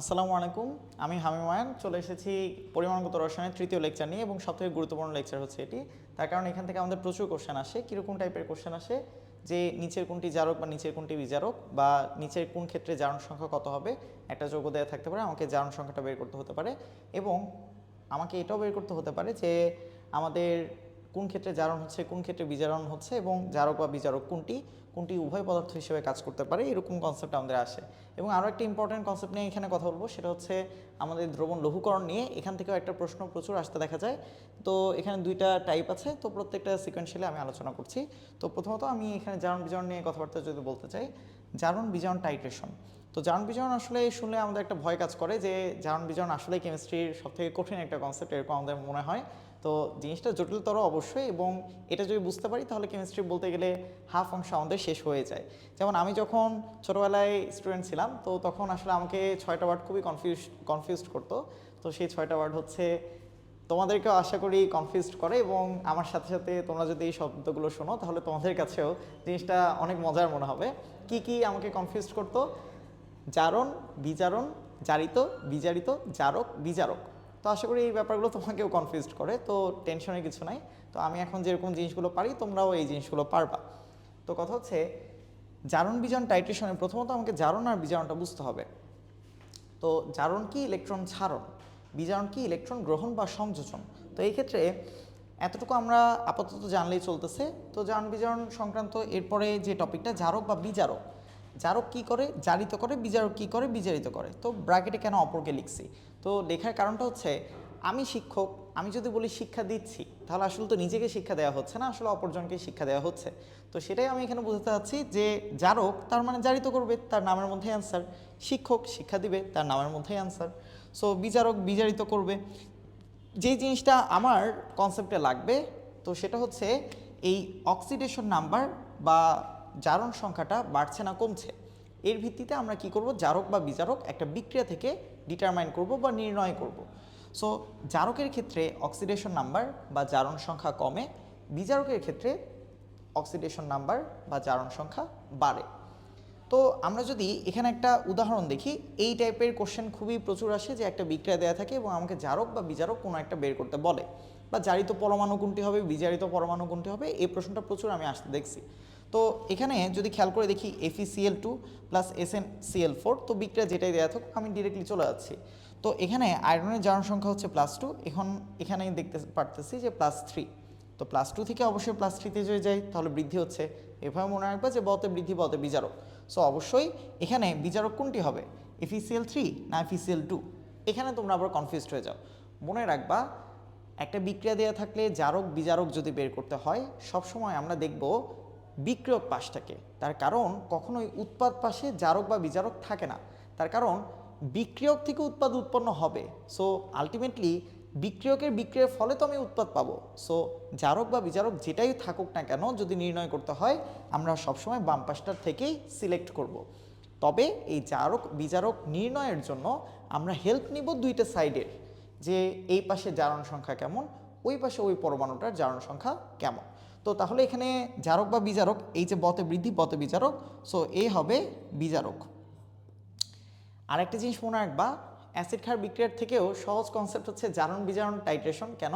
আসসালামু আলাইকুম, আমি হামিমায়ান চলে এসেছি পরিমাণগত রসায়নের তৃতীয় লেকচার নিয়ে এবং সবথেকে গুরুত্বপূর্ণ লেকচার হচ্ছে এটি। তার কারণ এখান থেকে আমাদের প্রচুর কোশ্চেন আসে, কীরকম টাইপের কোশ্চেন আসে? যে নিচের কোনটি জারক বা নিচের কোনটি বিজারক বা নিচের কোন ক্ষেত্রে জারণ সংখ্যা কত হবে? একটা যোগ্য দেওয়া থাকতে পারে, আমাকে জারণ সংখ্যাটা বের করতে হতে পারে। এবং আমাকে এটাও বের করতে হতে পারে যে আমাদের কোন ক্ষেত্রে জারণ হচ্ছে, কোন ক্ষেত্রে বিজারণ হচ্ছে এবং জারক বা বিজারক কোনটি কোনটি উভয় পদার্থ হিসেবে কাজ করতে পারে, এরকম কনসেপ্ট আমাদের আসে। এবং আরও একটা ইম্পর্টেন্ট কনসেপ্ট নিয়ে এখানে কথা বলব, সেটা হচ্ছে আমাদের দ্রবণ লঘুকরণ নিয়ে। এখান থেকেও একটা প্রশ্ন প্রচুর আসতে দেখা যায়। তো এখানে দুইটা টাইপ আছে, তো প্রত্যেকটা সিকোয়েন্সিয়ালি আমি আলোচনা করছি। তো প্রথমত আমি এখানে জারণ বিজারণ নিয়ে কথাবার্তা যদি বলতে চাই, জারণ বিজারণ টাইট্রেশন তো জারণ বিজারণ আসলে শুনলে আমাদের একটা ভয় কাজ করে যে জারণ বিজারণ আসলে কেমিস্ট্রির সবথেকে কঠিন একটা কনসেপ্ট এরকম আমাদের মনে হয়। তো জিনিসটা জটিলতর অবশ্যই এবং এটা যদি বুঝতে পারি তাহলে কেমিস্ট্রি বলতে গেলে হাফ অংশ আমাদের শেষ হয়ে যায়। যেমন আমি যখন ছোটোবেলায় স্টুডেন্ট ছিলাম, তো তখন আসলে আমাকে ছয়টা ওয়ার্ড খুবই কনফিউজ কনফিউজড করতো। তো সেই ছয়টা ওয়ার্ড হচ্ছে, তোমাদেরকেও আশা করি কনফিউজড করে এবং আমার সাথে সাথে তোমরা যদি এই শব্দগুলো শোনো, তাহলে তোমাদের কাছেও জিনিসটা অনেক মজার মনে হবে। কি কি আমাকে কনফিউজড করতো? জারণ, বিজারণ, জারিত, বিজারিত, জারক, বিজারক। তো আশা করি এই ব্যাপারগুলো তোমাকেও কনফিউজড করে, তো টেনশনের কিছু নাই। তো আমি এখন যেরকম জিনিসগুলো পারি, তোমরাও এই জিনিসগুলো পারবা। তো কথা হচ্ছে, জারণ বিজারণ টাইট্রেশনে প্রথমত আমাকে জারণ আর বিজারণটা বুঝতে হবে। তো জারণ কি ইলেকট্রন ছাড়ন বিজারণ কি ইলেকট্রন গ্রহণ বা সংযোজন? তো এই ক্ষেত্রে এতটুকু আমরা আপাতত জানলেই চলতেছে। তো জারণ বিজারণ সংক্রান্ত এরপরে যে টপিকটা, জারক বা বিজারক। জারক কি করে? জারিত করে, বিজারক কি করে? বিজারিত করে। তো ব্র্যাকেটে কেন অপরকে লিখছি? তো লেখার কারণটা হচ্ছে, আমি শিক্ষক, আমি যদি বলি শিক্ষা দিচ্ছি, তাহলে আসলে তো নিজেকে শিক্ষা দেওয়া হচ্ছে না, আসলে অপরজনকে শিক্ষা দেওয়া হচ্ছে। তো সেটাই আমি এখানে বুঝতে চাচ্ছি যে জারক তার মানে জারিত করবে, তার নামের মধ্যে অ্যান্সার শিক্ষক শিক্ষা দিবে, তার নামের মধ্যেই অ্যান্সার সো বিচারক বিচারিত করবে। যে জিনিসটা আমার কনসেপ্টে লাগবে, তো সেটা হচ্ছে এই অক্সিডেশন নাম্বার বা জারণ সংখ্যাটা বাড়ছে না কমছে। এর ভিত্তিতে আমরা কি করব? জারক বা বিচারক একটা বিক্রিয়া থেকে ডিটারমাইন করব বা নির্ণয় করব। সো জারকের ক্ষেত্রে অক্সিডেশন নাম্বার বা জারণ সংখ্যা কমে, বিজারকের ক্ষেত্রে অক্সিডেশন নাম্বার বা জারণ সংখ্যা বাড়ে। তো আমরা যদি এখানে একটা উদাহরণ দেখি, এই টাইপের কোশ্চেন খুবই প্রচুর আসে যে একটা বিক্রিয়া দেওয়া থাকে এবং আমাকে জারক বা বিজারক কোনো একটা বের করতে বলে। বা জারিত পরমাণু কোনটি হবে, বিজারিত পরমাণু কোনটি হবে, এই প্রশ্নটা প্রচুর আমি আসতে দেখছি। তো এখানে যদি খেয়াল করে দেখি FeCl two plus S N CL four তো বিক্রিয়া যেটাই দেওয়া থাকুক, আমি ডিরেক্টলি চলে যাচ্ছি। তো এখানে আয়রনের জারণ সংখ্যা হচ্ছে প্লাস টু এখন এখানে দেখতে পারতেছি যে প্লাস থ্রি তো প্লাস টু থেকে অবশ্যই প্লাস থ্রিতে যদি যাই, তাহলে বৃদ্ধি হচ্ছে। এভাবে মনে রাখবা যে বতে বৃদ্ধি বতে বিচারক সো অবশ্যই এখানে বিচারক কোনটি হবে? এফিসিএল থ্রি না এফিসিএল টু এখানে তোমরা আবার কনফিউজড হয়ে যাও। মনে রাখবা, একটা বিক্রিয়া দেওয়া থাকলে জারক বিজারক যদি বের করতে হয়, সবসময় আমরা দেখব বিক্রিয়ক পাশটাকে তার কারণ কখনোই উৎপাদ পাশে জারক বা বিজারক থাকে না। তার কারণ বিক্রিয়ক থেকে উৎপাদ উৎপন্ন হবে। সো আলটিমেটলি বিক্রিয়কের বিক্রিয়ার ফলে তো আমি উৎপাদ পাবো। সো জারক বা বিজারক যেটাই থাকুক না কেন যদি নির্ণয় করতে হয়, আমরা সবসময় বাম পাশটার থেকেই সিলেক্ট করব। তবে এই জারক, বিজারক নির্ণয়ের জন্য আমরা হেল্প নিব দুইটা সাইডের যে এই পাশে জারণ সংখ্যা কেমন, ওই পাশে ওই পরমাণুটার জারণ সংখ্যা কেমন। তো তাহলে এখানে জারক বা বিজারক, এই যে বতে বৃদ্ধি, বতে বিজারক সো এ হবে বিজারক। আরেকটা জিনিস মনে রাখবা অ্যাসিড খার বিক্রিয়ার থেকেও সহজ কনসেপ্ট হচ্ছে জারণ বিজারণ টাইট্রেশন কেন?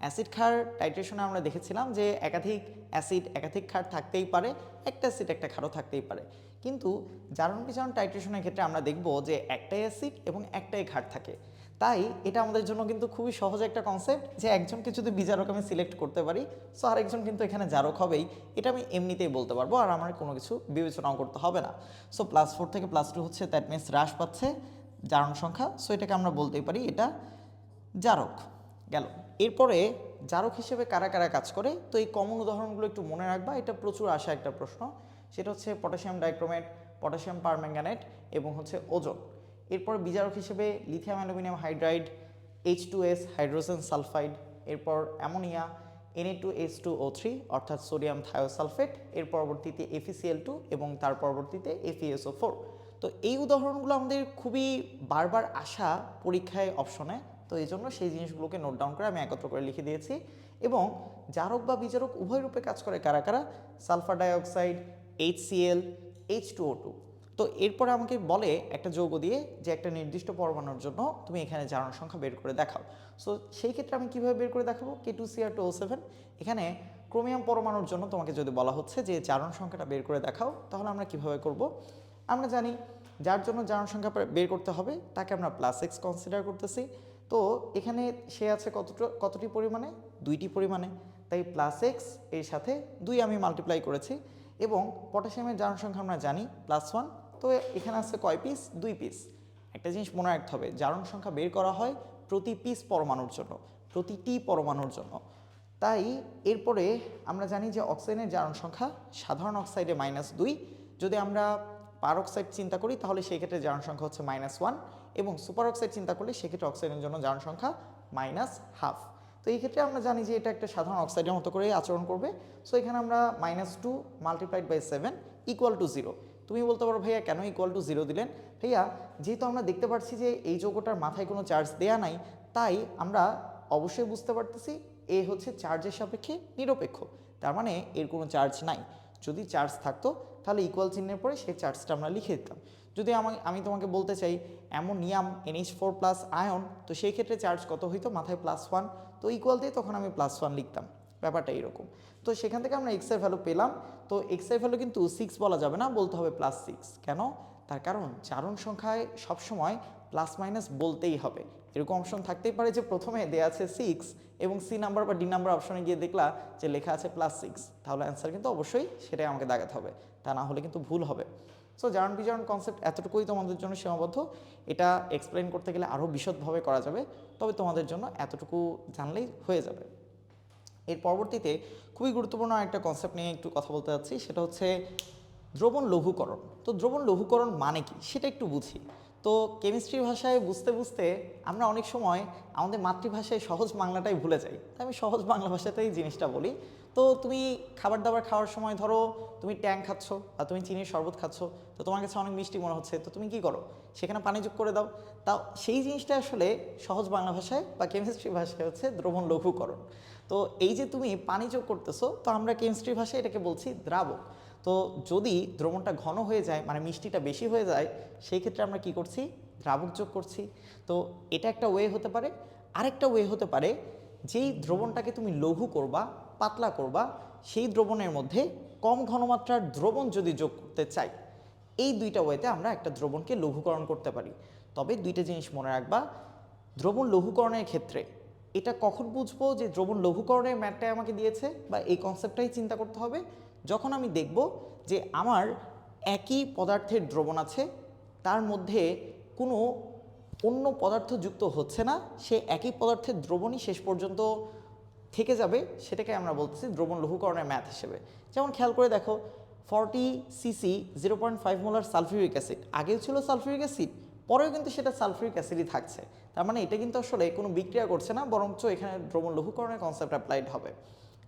অ্যাসিড ক্ষার, টাইট্রেশনে আমরা দেখেছিলাম যে একাধিক অ্যাসিড একাধিক ক্ষার থাকতেই পারে, একটা অ্যাসিড একটা ক্ষারও থাকতেই পারে। কিন্তু জারণ বিজারণ টাইট্রেশনের ক্ষেত্রে আমরা দেখব যে একটাই অ্যাসিড এবং একটাই ক্ষার থাকে। তাই এটা আমাদের জন্য কিন্তু খুবই সহজ একটা কনসেপ্ট যে একজনকে যদি বিজারক আমি সিলেক্ট করতে পারি সো আরেকজন কিন্তু এখানে জারক হবেই, এটা আমি এমনিতেই বলতে পারব আর আমার কোনো কিছু বিবেচনাও করতে হবে না। সো প্লাস ফোর থেকে প্লাস টু হচ্ছে দ্যাট মিনস হ্রাস পাচ্ছে জারণ সংখ্যা সো এটাকে আমরা বলতেই পারি এটা জারক। গেল। এরপরে জারক হিসেবে কারা কারা কাজ করে? তো এই কমন উদাহরণগুলো একটু মনে রাখবা, এটা প্রচুর আসা একটা প্রশ্ন। সেটা হচ্ছে পটাশিয়াম ডাইক্রোমেট, পটাশিয়াম পারম্যাঙ্গানেট এবং হচ্ছে ওজন। এরপর বিজারক হিসেবে lithium aluminium hydride H two S hydrogen sulphide, এরপর ammonia NA two H two O three অর্থাৎ সোডিয়াম থায়োসালফেট, এর পরবর্তীতে এফিসিএল টু এবং তার পরবর্তীতে এফিএসও ফোর তো এই উদাহরণগুলো আমাদের খুবই বারবার আসা পরীক্ষায় অপশনে তো এই জন্য সেই জিনিসগুলোকে নোট ডাউন করে আমি একত্র করে লিখে দিয়েছি এবং জারক বা বিজারক উভয় রূপে কাজ করে কারা কারা? Sulphur dioxide H CL H two O two তো এরপরে আমাকে বলে একটা যৌগ দিয়ে যে একটা নির্দিষ্ট পরমাণুর জন্য তুমি এখানে জারণ সংখ্যা বের করে দেখাও। সো সেই ক্ষেত্রে আমি কীভাবে বের করে দেখাবো? K two C R two seven এখানে ক্রোমিয়াম পরমাণুর জন্য তোমাকে যদি বলা হচ্ছে যে জারণ সংখ্যাটা বের করে দেখাও, তাহলে আমরা কীভাবে করব? আমরা জানি যার জন্য জারণ সংখ্যা বের করতে হবে, তাকে আমরা প্লাস এক্স কনসিডার করতেছি। তো এখানে সে আছে কতটা, কতটি পরিমাণে? দুইটি পরিমাণে। তাই প্লাস এক্সের সাথে দুই আমি মাল্টিপ্লাই করেছি এবং পটাশিয়ামের সংখ্যা আমরা জানি প্লাস ওয়ান তো এখানে আছে কয় পিস দুই পিস একটা জিনিস মনে রাখতে হবে, জারণ সংখ্যা বের করা হয় প্রতি পিস পরমাণুর জন্য, প্রতিটি পরমাণুর জন্য। তাই এরপরে আমরা জানি যে অক্সিজেনের জারণ সংখ্যা সাধারণ অক্সাইডে মাইনাস দুই। যদি আমরা পার অক্সাইড চিন্তা করি, তাহলে সেই ক্ষেত্রে জারণ সংখ্যা হচ্ছে মাইনাস ওয়ান এবং সুপার অক্সাইড চিন্তা করলে সেক্ষেত্রে অক্সাইডের জন্য জারণ সংখ্যা মাইনাস হাফ তো এই ক্ষেত্রে আমরা জানি যে এটা একটা সাধারণ অক্সাইডের মতো করে আচরণ করবে। সো এখানে আমরা minus two multiplied by seven equal to zero তুমি বলতে পারো, ভাইয়া, কেন ইকুয়াল টু জিরো দিলেন? ভাইয়া, যেহেতু আমরা দেখতে পাচ্ছি যে এই যৌগটার মাথায় কোনো চার্জ দেয়া নাই, তাই আমরা অবশ্যই বুঝতে পারতেছি এ হচ্ছে চার্জের সাপেক্ষে নিরপেক্ষ। তার মানে এর কোনো চার্জ নাই। যদি চার্জ থাকতো, তাহলে ইকুয়াল চিহ্নের পরে সেই চার্জটা আমরা লিখে দিতাম। যদি আমি আমি তোমাকে বলতে চাই ammonium NH four plus ion তো সেই ক্ষেত্রে চার্জ কত হইতো? মাথায় প্লাস ওয়ান তো ইকুয়াল দিয়ে তখন আমি প্লাস ওয়ান লিখতাম। ব্যাপারটা এরকম তো সেখান থেকে আমরা এক্সের ভ্যালু পেলাম। তো এক্সের ভ্যালু কিন্তু সিক্স বলা যাবে না, বলতে হবে প্লাস সিক্স কেন? তার কারণ চারণ সংখ্যায় সবসময় প্লাস মাইনাস বলতেই হবে। এরকম অপশন থাকতেই পারে যে প্রথমে দেওয়া আছে সিক্স এবং সি নাম্বার বা ডি নাম্বার অপশনে গিয়ে দেখলা যে লেখা আছে প্লাস সিক্স তাহলে অ্যান্সার কিন্তু অবশ্যই সেটাই আমাকে দাগাতে হবে। তা না হলে কিন্তু ভুল হবে। সো জারণ বিজারণ কনসেপ্ট এতটুকুই তোমাদের জন্য সীমাবদ্ধ। এটা এক্সপ্লেন করতে গেলে আরও বিশদভাবে করা যাবে। তবে তোমাদের জন্য এতটুকু জানলেই হয়ে যাবে। এর পরবর্তীতে খুবই গুরুত্বপূর্ণ একটা কনসেপ্ট নিয়ে একটু কথা বলতে যাচ্ছি। সেটা হচ্ছে দ্রবণ লঘুকরণ। তো দ্রবণ লঘুকরণ মানে কি? সেটা একটু বুঝি। তো কেমিস্ট্রি ভাষায় বুঝতে বুঝতে আমরা অনেক সময় আমাদের মাতৃভাষায় সহজ বাংলাটাই ভুলে যাই। তাই আমি সহজ বাংলা ভাষাতেই জিনিসটা বলি। তো তুমি খাবার দাবার খাওয়ার সময় ধরো, তুমি ট্যাং খাচ্ছ বা তুমি চিনির শরবত খাচ্ছ, তো তোমার কাছে অনেক মিষ্টি মনে হচ্ছে, তো তুমি কি করো? সেখানে পানি যোগ করে দাও। তাও সেই জিনিসটা আসলে সহজ বাংলা ভাষায় বা কেমিস্ট্রি ভাষায় হচ্ছে দ্রবণ লঘুকরণ। তো এই যে তুমি পানি যোগ করতেছো, তো আমরা কেমিস্ট্রি ভাষায় এটাকে বলছি দ্রাবক। তো যদি দ্রবণটা ঘন হয়ে যায় মানে মিষ্টিটা বেশি হয়ে যায়, সেই ক্ষেত্রে আমরা কি করছি? দ্রাবক যোগ করছি। তো এটা একটা ওয়ে হতে পারে। আরেকটা ওয়ে হতে পারে, যেই দ্রবণটাকে তুমি লঘু করবা, পাতলা করবা, সেই দ্রবণের মধ্যে কম ঘনমাত্রার দ্রবণ যদি যোগ করতে চাই, এই দুইটা ওয়েতে আমরা একটা দ্রবণকে লঘুকরণ করতে পারি। তবে দুইটা জিনিস মনে রাখবা, দ্রবণ লঘুকরণের ক্ষেত্রে এটা কখন বুঝব যে দ্রবণ লঘুকরণের ম্যাটটাই আমাকে দিয়েছে বা এই কনসেপ্টটাই চিন্তা করতে হবে? যখন আমি দেখব যে আমার একই পদার্থের দ্রবণ আছে, তার মধ্যে কোনো অন্য পদার্থ যুক্ত হচ্ছে না, সে একই পদার্থের দ্রবণই শেষ পর্যন্ত থেকে যাবে, সেটাকে আমরা বলতেছি দ্রবণ লঘুকরণের ম্যাথ হিসেবে। যেমন খেয়াল করে দেখো forty CC zero point five molar sulphuric acid আগেও ছিল সালফিউরিক অ্যাসিড পরেও কিন্তু সেটা সালফিউরিক অ্যাসিডই থাকছে। তার মানে এটা কিন্তু আসলে কোনো বিক্রিয়া করছে না, বরঞ্চ এখানে দ্রবণ লঘুকরণের কনসেপ্ট অ্যাপ্লাইড হবে।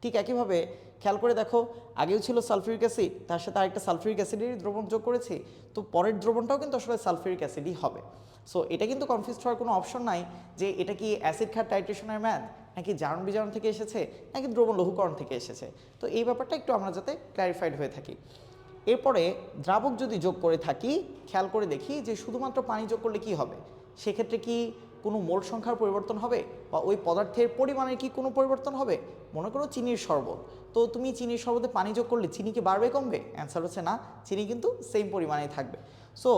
ঠিক একইভাবে খেয়াল করে দেখো, আগেও ছিল সালফিউরিক অ্যাসিড, তার সাথে আরেকটা সালফিউরিক অ্যাসিডেরই দ্রবণ যোগ করেছি, তো পরের দ্রবণটাও কিন্তু আসলে সালফিউরিক অ্যাসিডই হবে। সো এটা কিন্তু কনফিউজ হওয়ার কোনো অপশন নাই যে এটা কি অ্যাসিড খার টাইট্রেশনের ম্যাথ, নাকি জারণ বিজারণ থেকে এসেছে, নাকি দ্রবণ লঘুকরণ থেকে এসেছে। তো এই ব্যাপারটা একটু আমরা যাতে ক্ল্যারিফাইড হয়ে থাকি। এরপরে দ্রাবক যদি যোগ করে থাকি, খেয়াল করে দেখি যে শুধুমাত্র পানি যোগ করলে কি হবে? সেক্ষেত্রে কি কোনো মোল সংখ্যার পরিবর্তন হবে? বা ওই পদার্থের পরিমাণের কি কোনো পরিবর্তন হবে? মনে করো চিনির শরবত। তো তুমি চিনির শরবতে পানি যোগ করলে চিনি কি বাড়বে, কমবে? অ্যান্সার হচ্ছে না। চিনি কিন্তু সেম পরিমাণেই থাকবে। সো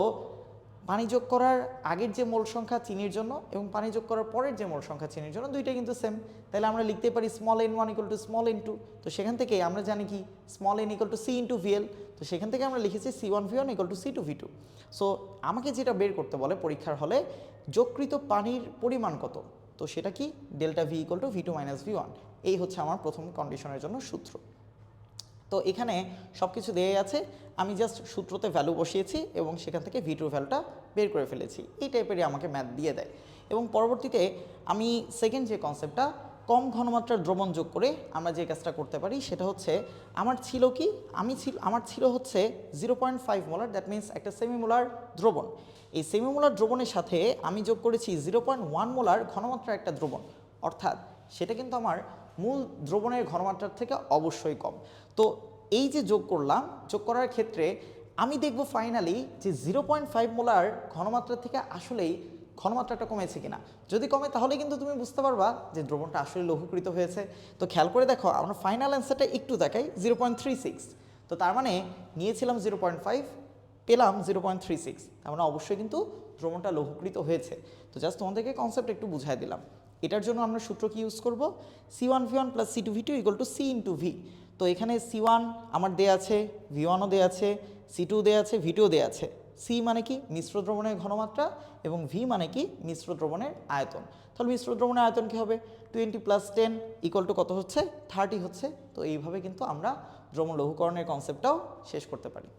পানি যোগ করার আগের যে মোল সংখ্যা চিনির জন্য এবং পানি যোগ করার পরের যে মোল সংখ্যা চিনির জন্য দুইটা কিন্তু সেম তাহলে আমরা লিখতে পারি small N one equal to small N two তো সেখান থেকে আমরা জানি কি? Small N equal to C into VL তো সেখান থেকে আমরা লিখেছি C one V one equal to C two V two so আমাকে যেটা বের করতে বলে পরীক্ষার হলে যোগকৃত পানির পরিমাণ কত? তো সেটা কি? Delta V equal to V two minus V one এই হচ্ছে আমার প্রথম কন্ডিশনের জন্য সূত্র। তো এখানে সব কিছু দেয়াই আছে। আমি জাস্ট সূত্রতে ভ্যালু বসিয়েছি এবং সেখান থেকে ভি টুর ভ্যালুটা বের করে ফেলেছি। এই টাইপেরই আমাকে ম্যাথ দিয়ে দেয়। এবং পরবর্তীতে আমি সেকেন্ড যে কনসেপ্টটা কম ঘনমাত্রার দ্রবণ যোগ করে আমরা যে কাজটা করতে পারি, সেটা হচ্ছে আমার ছিল কি? আমি ছিল, আমার ছিল হচ্ছে zero point five molar that means একটা সেমিমোলার দ্রবণ। এই সেমিমোলার দ্রবণের সাথে আমি যোগ করেছি জিরো পয়েন্ট ওয়ান মোলার ঘনমাত্রার একটা দ্রবণ। অর্থাৎ সেটা কিন্তু আমার মূল দ্রবণের ঘনমাত্রার থেকে অবশ্যই কম। তো এই যে যোগ করলাম, যোগ করার ক্ষেত্রে আমি দেখব ফাইনালি যে জিরো পয়েন্ট ফাইভ মোলার ঘনমাত্রা থেকে আসলেই ঘনমাত্রাটা কমেছে কিনা। যদি কমে তাহলে কিন্তু তুমি বুঝতে পারবা যে দ্রবণটা আসলে লঘুকৃত হয়েছে। তো খেয়াল করে দেখো, আমরা ফাইনাল অ্যান্সারটা একটু দেখাই জিরো পয়েন্ট থ্রি সিক্স তো তার মানে নিয়েছিলাম জিরো পয়েন্ট ফাইভ পেলাম জিরো পয়েন্ট থ্রি সিক্স তার মানে অবশ্যই কিন্তু দ্রবণটা লঘুকৃত হয়েছে। তো জাস্ট তোমাদেরকে কনসেপ্ট একটু বুঝাই দিলাম। এটার জন্য আমরা সূত্র কি ইউজ করব? C one V one plus C two V two equal to C into V তো এখানে সি ওয়ান আমার দেয়া আছে ভি ওয়ানও দেয়া আছে সি টু দেয়া আছে ভি টুও দেয়া আছে। সি মানে কি? মিশ্র দ্রবণের ঘনমাত্রা এবং ভি মানে কি? মিশ্র দ্রবণের আয়তন। তাহলে মিশ্র দ্রবণের আয়তন কী হবে? Twenty plus ten equal to কত হচ্ছে? থার্টি হচ্ছে। তো এইভাবে কিন্তু আমরা দ্রবণ লঘুকরণের কনসেপ্টটাও শেষ করতে পারি।